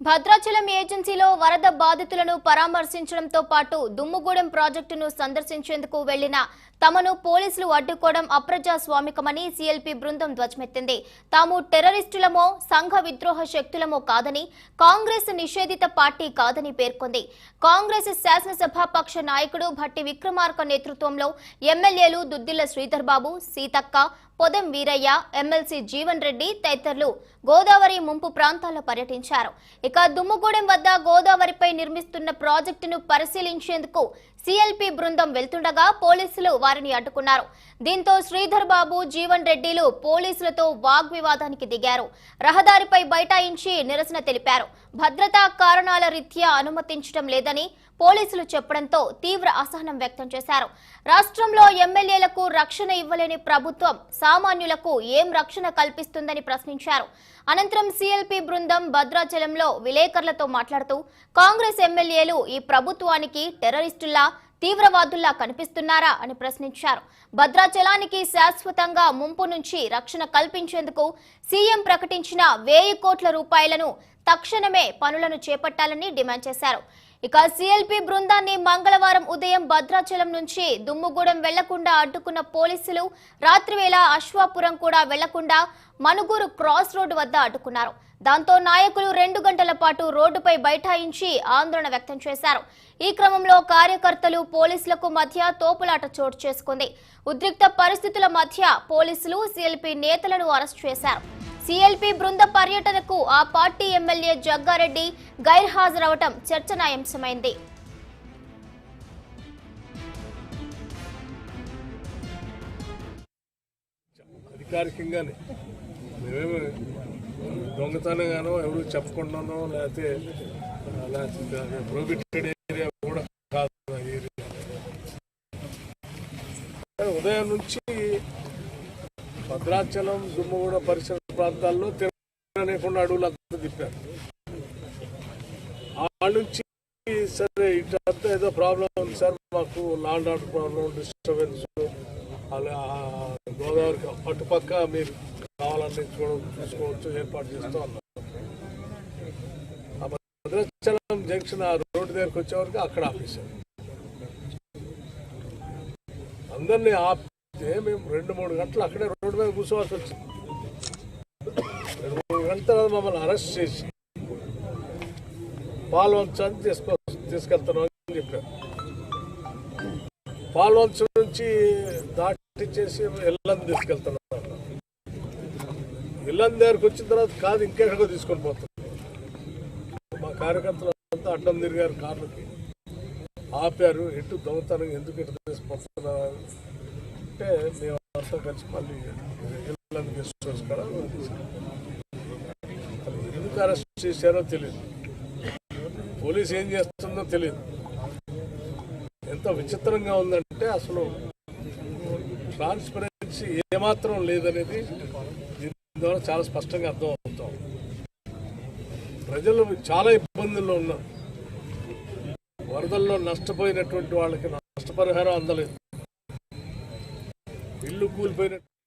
భద్రాచలం ఏజెన్సీలో వరద బాధితులను పరామర్శించడంతో పాటు దుమ్ముగూడెం ప్రాజెక్టును సందర్శించేందుకు వెళ్ళిన తమను పోలీసులు అడ్డుకోవడం అప్రజాస్వామికమని సీఎల్పీ బృందం ధ్వజమెత్తింది. తాము టెర్రరిస్టులమో సంఘ విద్రోహ శక్తులమో కాదని కాంగ్రెస్ నిషేధిత పార్టీ కాదని పేర్కొంది. కాంగ్రెస్ శాసనసభాపక్ష నాయకుడు భట్టి విక్రమార్క నేతృత్వంలో ఎమ్మెల్యేలు దుద్దిల్ల శ్రీధర్ బాబు సీతక్క పొదం వీరయ్య ఎమ్మెల్సీ జీవన్ రెడ్డి తదితరులు గోదావరి ముంపు ప్రాంతాల్లో పర్యటించారు. ఇక దుమ్ముగూడెం వద్ద గోదావరిపై నిర్మిస్తున్న ప్రాజెక్టును పరిశీలించేందుకు సిఎల్పి బృందం వెళ్తుండగా పోలీసులు వారిని అడ్డుకున్నారు. దీంతో శ్రీధర్ బాబు జీవన్ రెడ్డిలు పోలీసులతో వాగ్వివాదానికి దిగారు. రహదారిపై బైఠాయించి నిరసన తెలిపారు. భద్రతా కారణాల రీత్యా అనుమతించడం లేదని పోలీసులు చెప్పడంతో తీవ్ర అసహనం వ్యక్తం చేశారు. రాష్ట్రంలో ఎమ్మెల్యేలకు రక్షణ ఇవ్వలేని ప్రభుత్వం సామాన్యులకు ఏం రక్షణ కల్పిస్తుందని ప్రశ్నించారు. అనంతరం సిఎల్పి బృందం భద్రాచలంలో విలేకరులతో మాట్లాడుతూ కాంగ్రెస్ ఎమ్మెల్యేలు ఈ ప్రభుత్వానికి టెర్రరిస్టుల్లా తీవ్రవాదుల్లా కనిపిస్తున్నారా అని ప్రశ్నించారు. భద్రాచలానికి శాశ్వతంగా ముంపు నుంచి రక్షణ కల్పించేందుకు సీఎం ప్రకటించిన వెయ్యి కోట్ల రూపాయలను తక్షణమే పనులను చేపట్టాలని డిమాండ్ చేశారు. ఇక సీఎల్పీ బృందాన్ని మంగళవారం ఉదయం భద్రాచలం నుంచి దుమ్ముగూడెం వెళ్ళకుండా అడ్డుకున్న పోలీసులు రాత్రివేళ అశ్వాపురం కూడా వెళ్ళకుండా మనుగూరు క్రాస్ రోడ్డు వద్ద అడ్డుకున్నారు. దాంతో నాయకులు రెండు గంటల పాటు రోడ్డుపై బైఠాయించి ఆందోళన వ్యక్తం చేశారు. ఈ క్రమంలో కార్యకర్తలు పోలీసులకు మధ్య తోపులాట చోటు చేసుకుంది. ఉద్రిక్త పరిస్థితుల మధ్య పోలీసులు సీఎల్పీ నేతలను అరెస్ట్ చేశారు. సీఎల్పీ బృంద పర్యటన ఆ పార్టీ ఎమ్మెల్యే జగ్గారెడ్డి గైర్హాజరవటం చర్చనాయాంశమైంది. అధికారికంగానే. మేమేమి దొంగతనంగానో ఎవరు చెప్పకుండానో లేకపోతే ప్రోహిబిటెడ్ ఏరియా కూడా కాదు ఏరియా. ఉదయం నుంచి భద్రాచలం దుమ్మగూడ పరిసర ప్రాంతాల్లో తిరగనేకుండా అడవులంతా తిప్పారు. ఆ నుంచి సరే ఇట్లా ఏదో ప్రాబ్లం ఉంది సార్ మాకు లాండ్ ఆర్డర్ ప్రాబ్లం డిస్టర్బెన్స్ అలా గోదావరికి అటుపక్క మీరు కావాలని చూసుకోవచ్చు ఏర్పాటు చేస్తూ అన్నారు భద్రాచలం జంక్షన్ ఆ రోడ్డు దగ్గరకు వచ్చేవరకు అక్కడ ఆపేశారు అందరినీ ఆపితే మేము రెండు మూడు గంటలు అక్కడే రోడ్డు మీద కూర్చోవాల్సి వచ్చింది. రెండు మూడు గంటల తర్వాత మమ్మల్ని అరెస్ట్ చేసి పాల్వంచాన్ని తీసుకో తీసుకెళ్తున్నాం అని చెప్పారు. పాల్వంచ నుంచి దాటిచ్చేసి ఇల్లని తీసుకెళ్తున్నాం ఇల్లని దగ్గరకు వచ్చిన తర్వాత కాదు ఇంకెక్కడికో తీసుకొని పోతున్నాం మా కార్యకర్తలు అంతా అడ్డం తిరిగారు కార్లకి. ఆపారు ఎటు దొంగతనం ఎందుకు ఇటు తీసుకుపోతున్నారు అంటే మేము అంతా కలిసి మళ్ళీ ఇల్లని గెస్ట్ కూడా ఎందుకు అరెస్ట్ చేశారో తెలియదు పోలీస్ ఏం చేస్తుందో తెలియదు ఎంత విచిత్రంగా ఉందంటే అసలు ట్రాన్స్పరెన్సీ ఏమాత్రం లేదనేది దీని ద్వారా చాలా స్పష్టంగా అర్థం అవుతాం ప్రజలు చాలా ఇబ్బందుల్లో ఉన్నారు. వరదల్లో నష్టపోయినటువంటి వాళ్ళకి నష్టపరిహారం అందలేదు. ఇల్లు కూలిపోయినట్టు